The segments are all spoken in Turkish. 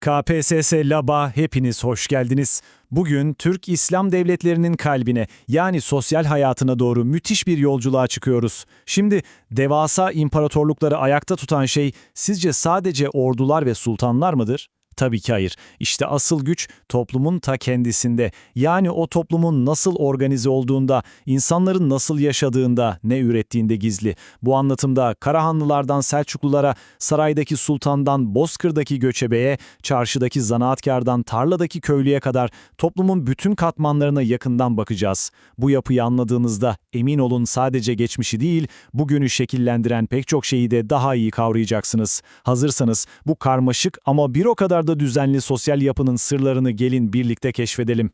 KPSS Lab'a hepiniz hoş geldiniz. Bugün Türk İslam devletlerinin kalbine yani sosyal hayatına doğru müthiş bir yolculuğa çıkıyoruz. Şimdi devasa imparatorlukları ayakta tutan şey sizce sadece ordular ve sultanlar mıdır? Tabii ki hayır. İşte asıl güç toplumun ta kendisinde. Yani o toplumun nasıl organize olduğunda, insanların nasıl yaşadığında, ne ürettiğinde gizli. Bu anlatımda Karahanlılardan Selçuklulara, saraydaki sultandan Bozkır'daki göçebeye, çarşıdaki zanaatkardan tarladaki köylüye kadar toplumun bütün katmanlarına yakından bakacağız. Bu yapıyı anladığınızda emin olun sadece geçmişi değil, bugünü şekillendiren pek çok şeyi de daha iyi kavrayacaksınız. Hazırsanız bu karmaşık ama bir o kadar da düzenli sosyal yapının sırlarını gelin birlikte keşfedelim.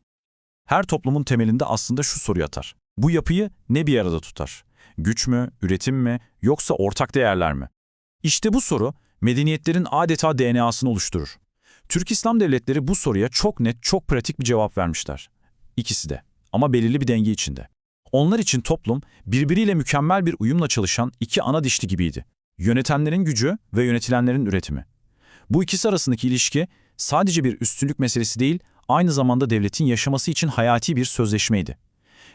Her toplumun temelinde aslında şu soru yatar. Bu yapıyı ne bir arada tutar? Güç mü, üretim mi, yoksa ortak değerler mi? İşte bu soru, medeniyetlerin adeta DNA'sını oluşturur. Türk İslam devletleri bu soruya çok net, çok pratik bir cevap vermişler. İkisi de ama belirli bir denge içinde. Onlar için toplum, birbiriyle mükemmel bir uyumla çalışan iki ana dişli gibiydi. Yönetenlerin gücü ve yönetilenlerin üretimi. Bu ikisi arasındaki ilişki sadece bir üstünlük meselesi değil, aynı zamanda devletin yaşaması için hayati bir sözleşmeydi.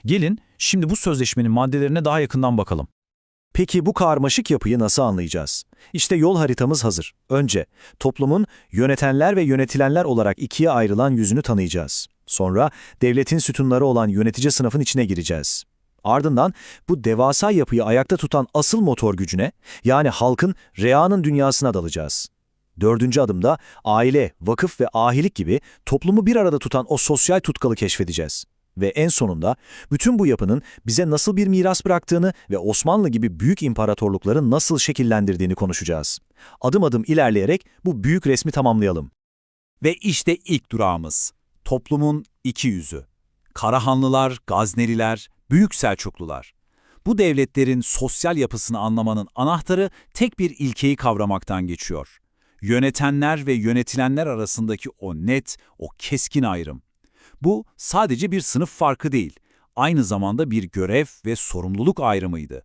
Gelin şimdi bu sözleşmenin maddelerine daha yakından bakalım. Peki bu karmaşık yapıyı nasıl anlayacağız? İşte yol haritamız hazır. Önce toplumun yönetenler ve yönetilenler olarak ikiye ayrılan yüzünü tanıyacağız. Sonra devletin sütunları olan yönetici sınıfın içine gireceğiz. Ardından bu devasa yapıyı ayakta tutan asıl motor gücüne, yani halkın, reanın dünyasına dalacağız. Dördüncü adımda aile, vakıf ve ahilik gibi toplumu bir arada tutan o sosyal tutkalı keşfedeceğiz. Ve en sonunda bütün bu yapının bize nasıl bir miras bıraktığını ve Osmanlı gibi büyük imparatorlukları nasıl şekillendirdiğini konuşacağız. Adım adım ilerleyerek bu büyük resmi tamamlayalım. Ve işte ilk durağımız. Toplumun iki yüzü. Karahanlılar, Gazneliler, Büyük Selçuklular. Bu devletlerin sosyal yapısını anlamanın anahtarı tek bir ilkeyi kavramaktan geçiyor. Yönetenler ve yönetilenler arasındaki o net, o keskin ayrım. Bu sadece bir sınıf farkı değil, aynı zamanda bir görev ve sorumluluk ayrımıydı.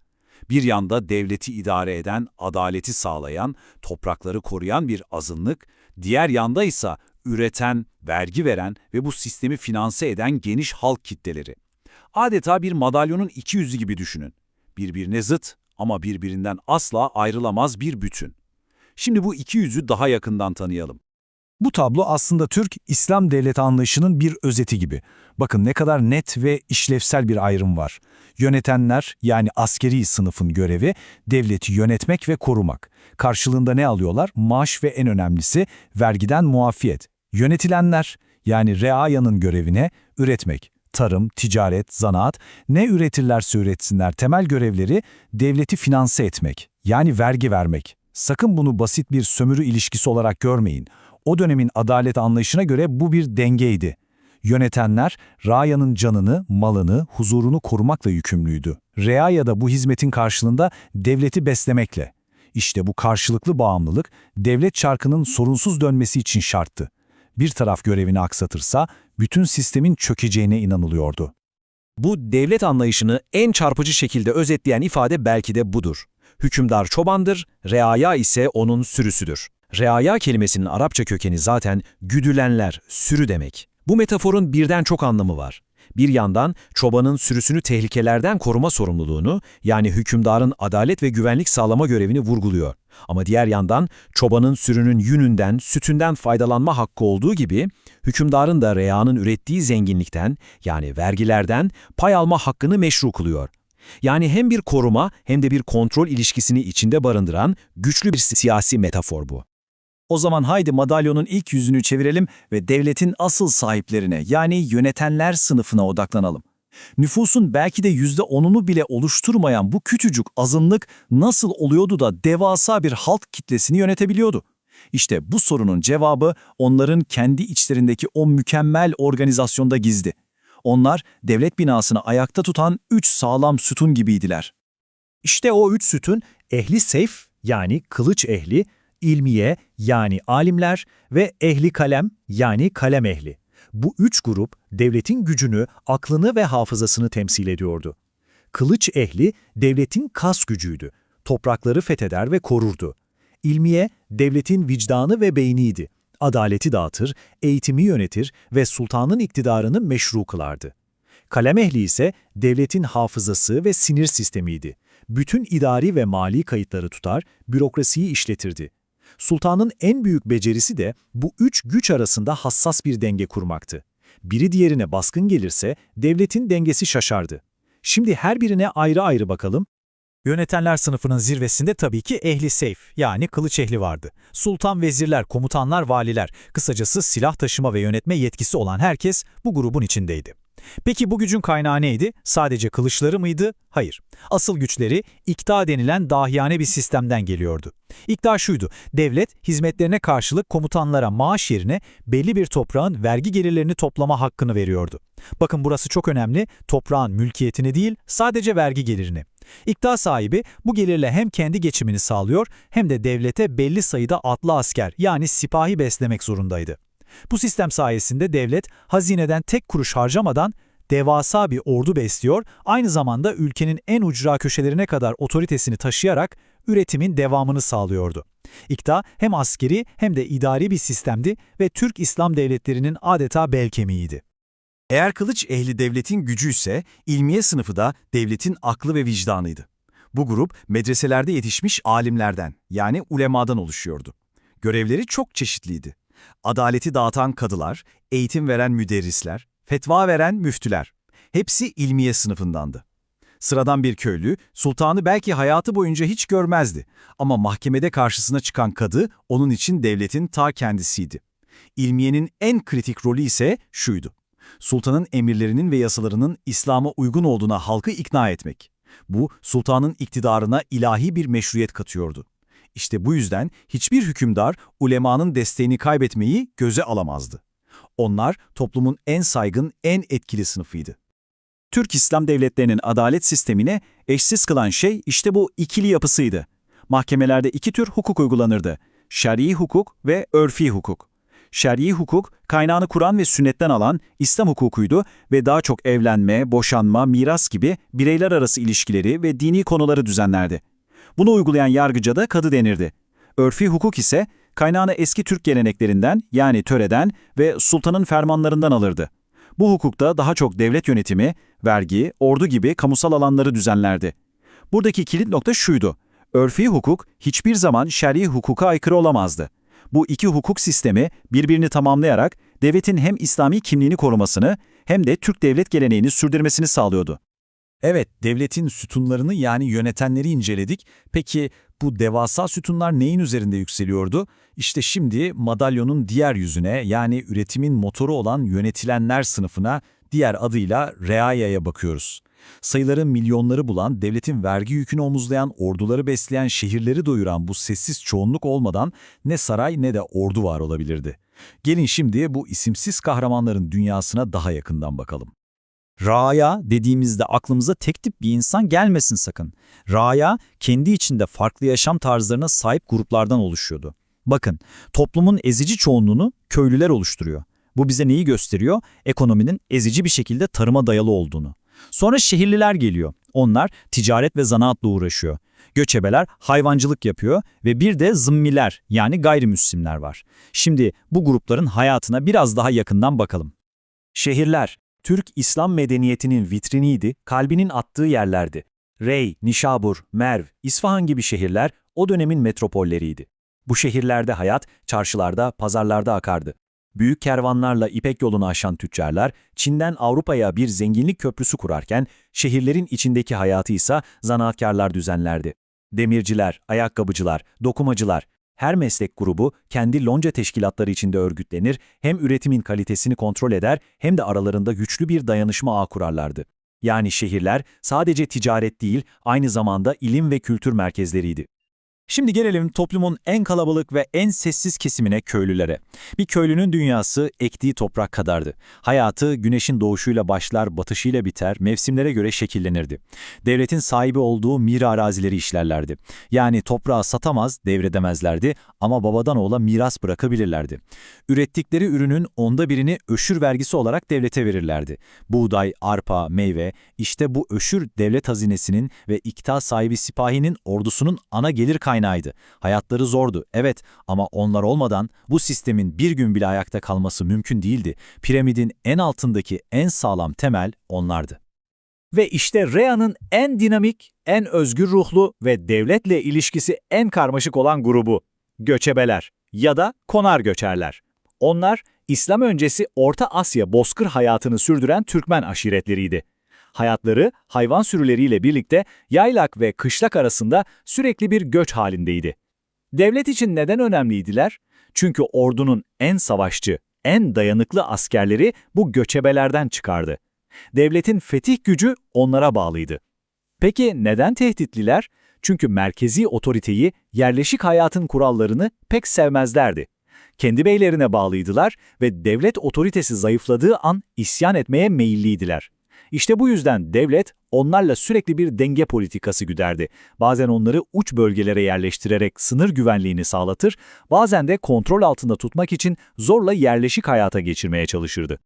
Bir yanda devleti idare eden, adaleti sağlayan, toprakları koruyan bir azınlık, diğer yanda ise üreten, vergi veren ve bu sistemi finanse eden geniş halk kitleleri. Adeta bir madalyonun iki yüzü gibi düşünün. Birbirine zıt ama birbirinden asla ayrılamaz bir bütün. Şimdi bu iki yüzü daha yakından tanıyalım. Bu tablo aslında Türk İslam devleti anlayışının bir özeti gibi. Bakın ne kadar net ve işlevsel bir ayrım var. Yönetenler yani askeri sınıfın görevi devleti yönetmek ve korumak. Karşılığında ne alıyorlar? Maaş ve en önemlisi vergiden muafiyet. Yönetilenler yani reayanın görevine üretmek. Tarım, ticaret, zanaat ne üretirlerse üretsinler temel görevleri devleti finanse etmek yani vergi vermek. Sakın bunu basit bir sömürü ilişkisi olarak görmeyin. O dönemin adalet anlayışına göre bu bir dengeydi. Yönetenler, Raya'nın canını, malını, huzurunu korumakla yükümlüydü. Reaya da bu hizmetin karşılığında devleti beslemekle. İşte bu karşılıklı bağımlılık, devlet çarkının sorunsuz dönmesi için şarttı. Bir taraf görevini aksatırsa, bütün sistemin çökeceğine inanılıyordu. Bu devlet anlayışını en çarpıcı şekilde özetleyen ifade belki de budur. Hükümdar çobandır, reaya ise onun sürüsüdür. Reaya kelimesinin Arapça kökeni zaten güdülenler, sürü demek. Bu metaforun birden çok anlamı var. Bir yandan çobanın sürüsünü tehlikelerden koruma sorumluluğunu, yani hükümdarın adalet ve güvenlik sağlama görevini vurguluyor. Ama diğer yandan çobanın sürünün yününden, sütünden faydalanma hakkı olduğu gibi, hükümdarın da reyanın ürettiği zenginlikten, yani vergilerden pay alma hakkını meşru kılıyor. Yani hem bir koruma hem de bir kontrol ilişkisini içinde barındıran güçlü bir siyasi metafor bu. O zaman haydi madalyonun ilk yüzünü çevirelim ve devletin asıl sahiplerine yani yönetenler sınıfına odaklanalım. Nüfusun belki de yüzde onunu bile oluşturmayan bu küçücük azınlık nasıl oluyordu da devasa bir halk kitlesini yönetebiliyordu? İşte bu sorunun cevabı onların kendi içlerindeki o mükemmel organizasyonda gizli. Onlar devlet binasını ayakta tutan üç sağlam sütun gibiydiler. İşte o üç sütun ehli seyf yani kılıç ehli, ilmiye yani alimler ve ehli kalem yani kalem ehli. Bu üç grup devletin gücünü, aklını ve hafızasını temsil ediyordu. Kılıç ehli devletin kas gücüydü. Toprakları fetheder ve korurdu. İlmiye devletin vicdanı ve beyniydi. Adaleti dağıtır, eğitimi yönetir ve sultanın iktidarını meşru kılardı. Kalem ehli ise devletin hafızası ve sinir sistemiydi. Bütün idari ve mali kayıtları tutar, bürokrasiyi işletirdi. Sultanın en büyük becerisi de bu üç güç arasında hassas bir denge kurmaktı. Biri diğerine baskın gelirse devletin dengesi şaşardı. Şimdi her birine ayrı ayrı bakalım. Yönetenler sınıfının zirvesinde tabii ki ehli seyf yani kılıç ehli vardı. Sultan, vezirler, komutanlar, valiler, kısacası silah taşıma ve yönetme yetkisi olan herkes bu grubun içindeydi. Peki bu gücün kaynağı neydi? Sadece kılıçları mıydı? Hayır. Asıl güçleri ikta denilen dahiyane bir sistemden geliyordu. İkta şuydu, devlet hizmetlerine karşılık komutanlara maaş yerine belli bir toprağın vergi gelirlerini toplama hakkını veriyordu. Bakın burası çok önemli, toprağın mülkiyetini değil sadece vergi gelirini. İkta sahibi bu gelirle hem kendi geçimini sağlıyor hem de devlete belli sayıda atlı asker yani sipahi beslemek zorundaydı. Bu sistem sayesinde devlet hazineden tek kuruş harcamadan devasa bir ordu besliyor, aynı zamanda ülkenin en ucra köşelerine kadar otoritesini taşıyarak üretimin devamını sağlıyordu. İkta hem askeri hem de idari bir sistemdi ve Türk İslam devletlerinin adeta bel kemiğiydi. Eğer kılıç ehli devletin gücü ise ilmiye sınıfı da devletin aklı ve vicdanıydı. Bu grup medreselerde yetişmiş alimlerden yani ulemadan oluşuyordu. Görevleri çok çeşitliydi. Adaleti dağıtan kadılar, eğitim veren müderrisler, fetva veren müftüler. Hepsi ilmiye sınıfındandı. Sıradan bir köylü, sultanı belki hayatı boyunca hiç görmezdi ama mahkemede karşısına çıkan kadı onun için devletin ta kendisiydi. İlmiyenin en kritik rolü ise şuydu. Sultanın emirlerinin ve yasalarının İslam'a uygun olduğuna halkı ikna etmek. Bu, sultanın iktidarına ilahi bir meşruiyet katıyordu. İşte bu yüzden hiçbir hükümdar ulemanın desteğini kaybetmeyi göze alamazdı. Onlar toplumun en saygın, en etkili sınıfıydı. Türk İslam devletlerinin adalet sistemine eşsiz kılan şey işte bu ikili yapısıydı. Mahkemelerde iki tür hukuk uygulanırdı. Şer'i hukuk ve örfi hukuk. Şer'i hukuk, kaynağını Kur'an ve sünnetten alan İslam hukukuydu ve daha çok evlenme, boşanma, miras gibi bireyler arası ilişkileri ve dini konuları düzenlerdi. Bunu uygulayan yargıca da kadı denirdi. Örfi hukuk ise kaynağını eski Türk geleneklerinden yani töreden ve sultanın fermanlarından alırdı. Bu hukukta daha çok devlet yönetimi, vergi, ordu gibi kamusal alanları düzenlerdi. Buradaki kilit nokta şuydu. Örfi hukuk hiçbir zaman şer'i hukuka aykırı olamazdı. Bu iki hukuk sistemi birbirini tamamlayarak devletin hem İslami kimliğini korumasını hem de Türk devlet geleneğini sürdürmesini sağlıyordu. Evet, devletin sütunlarını yani yönetenleri inceledik. Peki bu devasa sütunlar neyin üzerinde yükseliyordu? İşte şimdi madalyonun diğer yüzüne yani üretimin motoru olan yönetilenler sınıfına diğer adıyla reayaya bakıyoruz. Sayıları milyonları bulan, devletin vergi yükünü omuzlayan, orduları besleyen, şehirleri doyuran bu sessiz çoğunluk olmadan ne saray ne de ordu var olabilirdi. Gelin şimdi bu isimsiz kahramanların dünyasına daha yakından bakalım. Raya dediğimizde aklımıza tek tip bir insan gelmesin sakın. Raya kendi içinde farklı yaşam tarzlarına sahip gruplardan oluşuyordu. Bakın, toplumun ezici çoğunluğunu köylüler oluşturuyor. Bu bize neyi gösteriyor? Ekonominin ezici bir şekilde tarıma dayalı olduğunu. Sonra şehirliler geliyor. Onlar ticaret ve zanaatla uğraşıyor. Göçebeler hayvancılık yapıyor ve bir de zımmiler yani gayrimüslimler var. Şimdi bu grupların hayatına biraz daha yakından bakalım. Şehirler, Türk İslam medeniyetinin vitriniydi, kalbinin attığı yerlerdi. Rey, Nişabur, Merv, İsfahan gibi şehirler o dönemin metropolleriydi. Bu şehirlerde hayat, çarşılarda, pazarlarda akardı. Büyük kervanlarla İpek yolunu aşan tüccarlar, Çin'den Avrupa'ya bir zenginlik köprüsü kurarken, şehirlerin içindeki hayatı ise zanaatkarlar düzenlerdi. Demirciler, ayakkabıcılar, dokumacılar, her meslek grubu kendi lonca teşkilatları içinde örgütlenir, hem üretimin kalitesini kontrol eder hem de aralarında güçlü bir dayanışma ağı kurarlardı. Yani şehirler sadece ticaret değil, aynı zamanda ilim ve kültür merkezleriydi. Şimdi gelelim toplumun en kalabalık ve en sessiz kesimine köylülere. Bir köylünün dünyası ektiği toprak kadardı. Hayatı güneşin doğuşuyla başlar, batışıyla biter, mevsimlere göre şekillenirdi. Devletin sahibi olduğu mira arazileri işlerlerdi. Yani toprağı satamaz, devredemezlerdi ama babadan oğula miras bırakabilirlerdi. Ürettikleri ürünün onda birini öşür vergisi olarak devlete verirlerdi. Buğday, arpa, meyve, işte bu öşür devlet hazinesinin ve ikta sahibi sipahinin ordusunun ana gelir kaynağı kaynağıydı. Hayatları zordu, evet ama onlar olmadan bu sistemin bir gün bile ayakta kalması mümkün değildi. Piramidin en altındaki en sağlam temel onlardı. Ve işte Rea'nın en dinamik, en özgür ruhlu ve devletle ilişkisi en karmaşık olan grubu, göçebeler ya da konar göçerler. Onlar, İslam öncesi Orta Asya bozkır hayatını sürdüren Türkmen aşiretleriydi. Hayatları hayvan sürüleriyle birlikte yaylak ve kışlak arasında sürekli bir göç halindeydi. Devlet için neden önemliydiler? Çünkü ordunun en savaşçı, en dayanıklı askerleri bu göçebelerden çıkardı. Devletin fetih gücü onlara bağlıydı. Peki neden tehditliler? Çünkü merkezi otoriteyi, yerleşik hayatın kurallarını pek sevmezlerdi. Kendi beylerine bağlıydılar ve devlet otoritesi zayıfladığı an isyan etmeye meyilliydiler. İşte bu yüzden devlet onlarla sürekli bir denge politikası güderdi. Bazen onları uç bölgelere yerleştirerek sınır güvenliğini sağlatır, bazen de kontrol altında tutmak için zorla yerleşik hayata geçirmeye çalışırdı.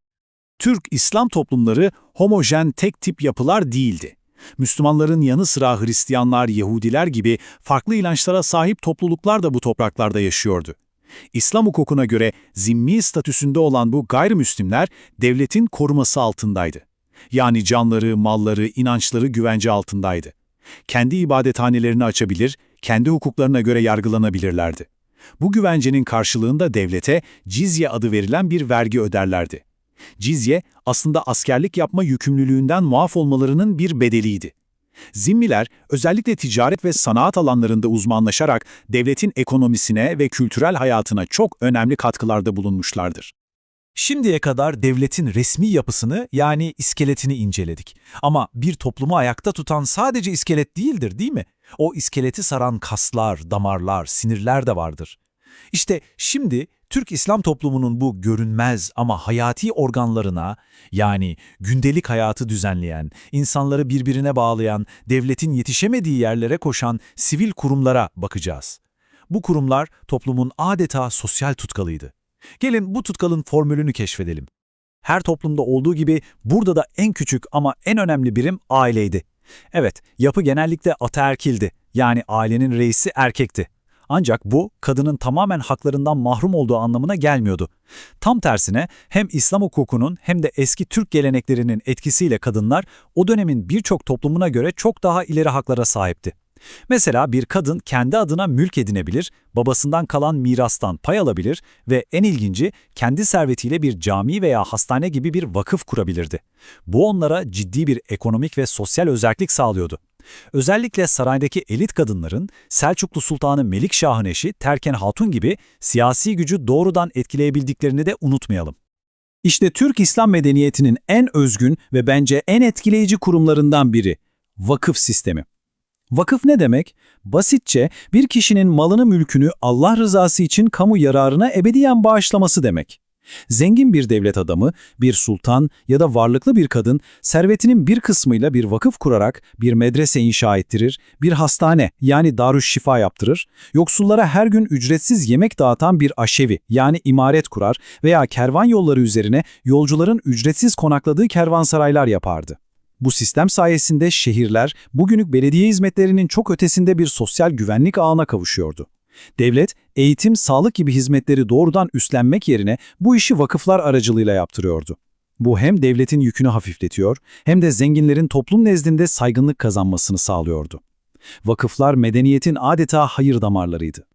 Türk İslam toplumları homojen tek tip yapılar değildi. Müslümanların yanı sıra Hristiyanlar, Yahudiler gibi farklı inançlara sahip topluluklar da bu topraklarda yaşıyordu. İslam hukukuna göre zimmi statüsünde olan bu gayrimüslimler devletin koruması altındaydı. Yani canları, malları, inançları güvence altındaydı. Kendi ibadethanelerini açabilir, kendi hukuklarına göre yargılanabilirlerdi. Bu güvencenin karşılığında devlete cizye adı verilen bir vergi öderlerdi. Cizye aslında askerlik yapma yükümlülüğünden muaf olmalarının bir bedeliydi. Zimmiler özellikle ticaret ve sanat alanlarında uzmanlaşarak devletin ekonomisine ve kültürel hayatına çok önemli katkılarda bulunmuşlardır. Şimdiye kadar devletin resmi yapısını yani iskeletini inceledik. Ama bir toplumu ayakta tutan sadece iskelet değildir değil mi? O iskeleti saran kaslar, damarlar, sinirler de vardır. İşte şimdi Türk İslam toplumunun bu görünmez ama hayati organlarına yani gündelik hayatı düzenleyen, insanları birbirine bağlayan, devletin yetişemediği yerlere koşan sivil kurumlara bakacağız. Bu kurumlar toplumun adeta sosyal tutkalıydı. Gelin bu tutkalın formülünü keşfedelim. Her toplumda olduğu gibi burada da en küçük ama en önemli birim aileydi. Evet, yapı genellikle ataerkildi. Yani ailenin reisi erkekti. Ancak bu kadının tamamen haklarından mahrum olduğu anlamına gelmiyordu. Tam tersine hem İslam hukukunun hem de eski Türk geleneklerinin etkisiyle kadınlar o dönemin birçok toplumuna göre çok daha ileri haklara sahipti. Mesela bir kadın kendi adına mülk edinebilir, babasından kalan mirastan pay alabilir ve en ilginci kendi servetiyle bir cami veya hastane gibi bir vakıf kurabilirdi. Bu onlara ciddi bir ekonomik ve sosyal özellik sağlıyordu. Özellikle saraydaki elit kadınların Selçuklu Sultanı Melikşah'ın eşi Terken Hatun gibi siyasi gücü doğrudan etkileyebildiklerini de unutmayalım. İşte Türk İslam medeniyetinin en özgün ve bence en etkileyici kurumlarından biri vakıf sistemi. Vakıf ne demek? Basitçe bir kişinin malını mülkünü Allah rızası için kamu yararına ebediyen bağışlaması demek. Zengin bir devlet adamı, bir sultan ya da varlıklı bir kadın servetinin bir kısmıyla bir vakıf kurarak bir medrese inşa ettirir, bir hastane yani darüşşifa yaptırır, yoksullara her gün ücretsiz yemek dağıtan bir aşevi yani imaret kurar veya kervan yolları üzerine yolcuların ücretsiz konakladığı kervansaraylar yapardı. Bu sistem sayesinde şehirler bugünlük belediye hizmetlerinin çok ötesinde bir sosyal güvenlik ağına kavuşuyordu. Devlet, eğitim, sağlık gibi hizmetleri doğrudan üstlenmek yerine bu işi vakıflar aracılığıyla yaptırıyordu. Bu hem devletin yükünü hafifletiyor hem de zenginlerin toplum nezdinde saygınlık kazanmasını sağlıyordu. Vakıflar medeniyetin adeta hayır damarlarıydı.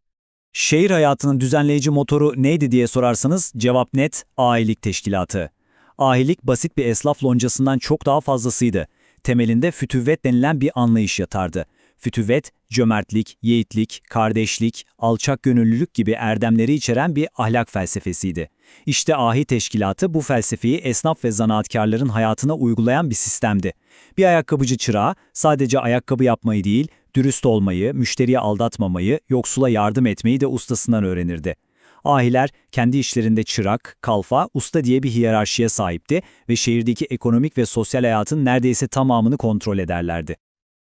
Şehir hayatının düzenleyici motoru neydi diye sorarsanız cevap net, ahilik teşkilatı. Ahilik basit bir esnaf loncasından çok daha fazlasıydı. Temelinde fütüvvet denilen bir anlayış yatardı. Fütüvvet, cömertlik, yiğitlik, kardeşlik, alçak gönüllülük gibi erdemleri içeren bir ahlak felsefesiydi. İşte ahi teşkilatı bu felsefeyi esnaf ve zanaatkarların hayatına uygulayan bir sistemdi. Bir ayakkabıcı çırağı sadece ayakkabı yapmayı değil, dürüst olmayı, müşteriyi aldatmamayı, yoksula yardım etmeyi de ustasından öğrenirdi. Ahiler kendi işlerinde çırak, kalfa, usta diye bir hiyerarşiye sahipti ve şehirdeki ekonomik ve sosyal hayatın neredeyse tamamını kontrol ederlerdi.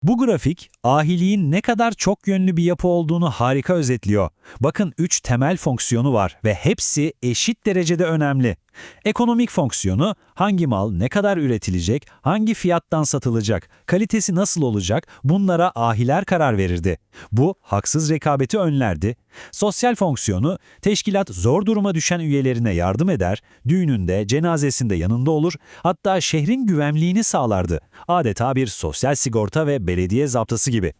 Bu grafik, ahiliğin ne kadar çok yönlü bir yapı olduğunu harika özetliyor. Bakın üç temel fonksiyonu var ve hepsi eşit derecede önemli. Ekonomik fonksiyonu hangi mal ne kadar üretilecek, hangi fiyattan satılacak, kalitesi nasıl olacak bunlara ahiler karar verirdi. Bu haksız rekabeti önlerdi. Sosyal fonksiyonu teşkilat zor duruma düşen üyelerine yardım eder, düğününde, cenazesinde yanında olur, hatta şehrin güvenliğini sağlardı. Adeta bir sosyal sigorta ve belediye zaptası gibi.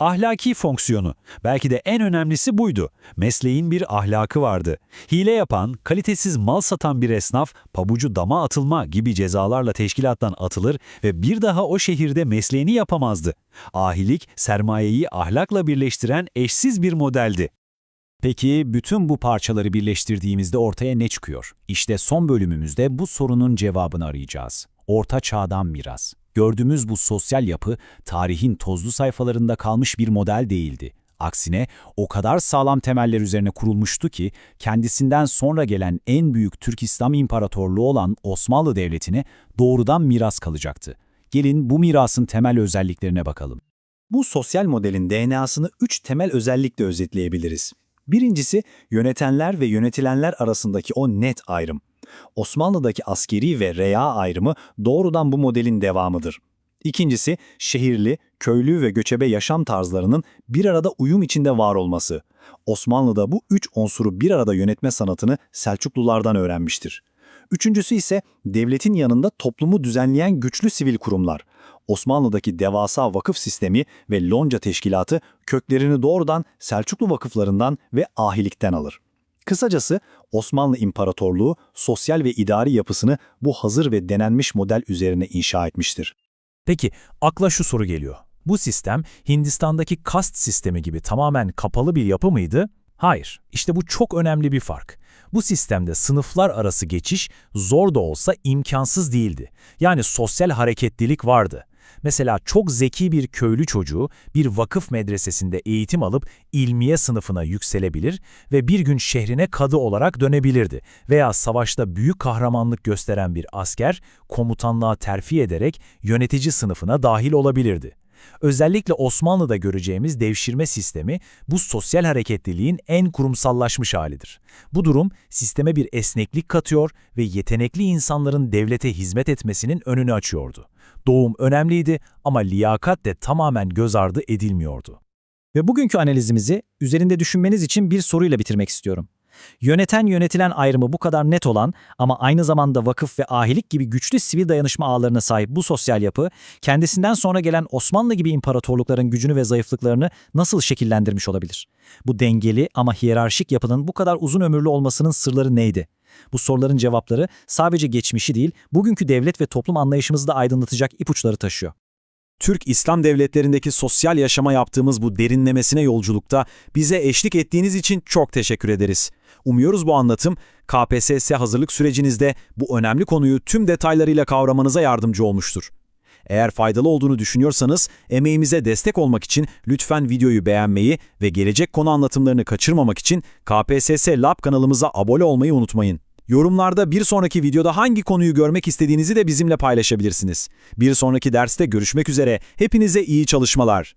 Ahlaki fonksiyonu, belki de en önemlisi buydu. Mesleğin bir ahlakı vardı. Hile yapan, kalitesiz mal satan bir esnaf, pabucu dama atılma gibi cezalarla teşkilattan atılır ve bir daha o şehirde mesleğini yapamazdı. Ahilik, sermayeyi ahlakla birleştiren eşsiz bir modeldi. Peki bütün bu parçaları birleştirdiğimizde ortaya ne çıkıyor? İşte son bölümümüzde bu sorunun cevabını arayacağız. Orta çağdan miras. Gördüğümüz bu sosyal yapı tarihin tozlu sayfalarında kalmış bir model değildi. Aksine o kadar sağlam temeller üzerine kurulmuştu ki kendisinden sonra gelen en büyük Türk İslam İmparatorluğu olan Osmanlı Devleti'ne doğrudan miras kalacaktı. Gelin bu mirasın temel özelliklerine bakalım. Bu sosyal modelin DNA'sını üç temel özellikle özetleyebiliriz. Birincisi, yönetenler ve yönetilenler arasındaki o net ayrım. Osmanlı'daki askeri ve rea ayrımı doğrudan bu modelin devamıdır. İkincisi, şehirli, köylü ve göçebe yaşam tarzlarının bir arada uyum içinde var olması. Osmanlı'da bu üç unsuru bir arada yönetme sanatını Selçuklulardan öğrenmiştir. Üçüncüsü ise devletin yanında toplumu düzenleyen güçlü sivil kurumlar. Osmanlı'daki devasa vakıf sistemi ve lonca teşkilatı köklerini doğrudan Selçuklu vakıflarından ve ahilikten alır. Kısacası Osmanlı İmparatorluğu sosyal ve idari yapısını bu hazır ve denenmiş model üzerine inşa etmiştir. Peki akla şu soru geliyor. Bu sistem Hindistan'daki kast sistemi gibi tamamen kapalı bir yapı mıydı? Hayır. İşte bu çok önemli bir fark. Bu sistemde sınıflar arası geçiş zor da olsa imkansız değildi. Yani sosyal hareketlilik vardı. Mesela çok zeki bir köylü çocuğu bir vakıf medresesinde eğitim alıp ilmiye sınıfına yükselebilir ve bir gün şehrine kadı olarak dönebilirdi. Veya savaşta büyük kahramanlık gösteren bir asker komutanlığa terfi ederek yönetici sınıfına dahil olabilirdi. Özellikle Osmanlı'da göreceğimiz devşirme sistemi bu sosyal hareketliliğin en kurumsallaşmış halidir. Bu durum sisteme bir esneklik katıyor ve yetenekli insanların devlete hizmet etmesinin önünü açıyordu. Doğum önemliydi ama liyakat de tamamen göz ardı edilmiyordu. Ve bugünkü analizimizi üzerinde düşünmeniz için bir soruyla bitirmek istiyorum. Yöneten yönetilen ayrımı bu kadar net olan ama aynı zamanda vakıf ve ahilik gibi güçlü sivil dayanışma ağlarına sahip bu sosyal yapı, kendisinden sonra gelen Osmanlı gibi imparatorlukların gücünü ve zayıflıklarını nasıl şekillendirmiş olabilir? Bu dengeli ama hiyerarşik yapının bu kadar uzun ömürlü olmasının sırları neydi? Bu soruların cevapları sadece geçmişi değil, bugünkü devlet ve toplum anlayışımızı da aydınlatacak ipuçları taşıyor. Türk İslam devletlerindeki sosyal yaşama yaptığımız bu derinlemesine yolculukta bize eşlik ettiğiniz için çok teşekkür ederiz. Umuyoruz bu anlatım KPSS hazırlık sürecinizde bu önemli konuyu tüm detaylarıyla kavramanıza yardımcı olmuştur. Eğer faydalı olduğunu düşünüyorsanız emeğimize destek olmak için lütfen videoyu beğenmeyi ve gelecek konu anlatımlarını kaçırmamak için KPSS Lab kanalımıza abone olmayı unutmayın. Yorumlarda bir sonraki videoda hangi konuyu görmek istediğinizi de bizimle paylaşabilirsiniz. Bir sonraki derste görüşmek üzere. Hepinize iyi çalışmalar.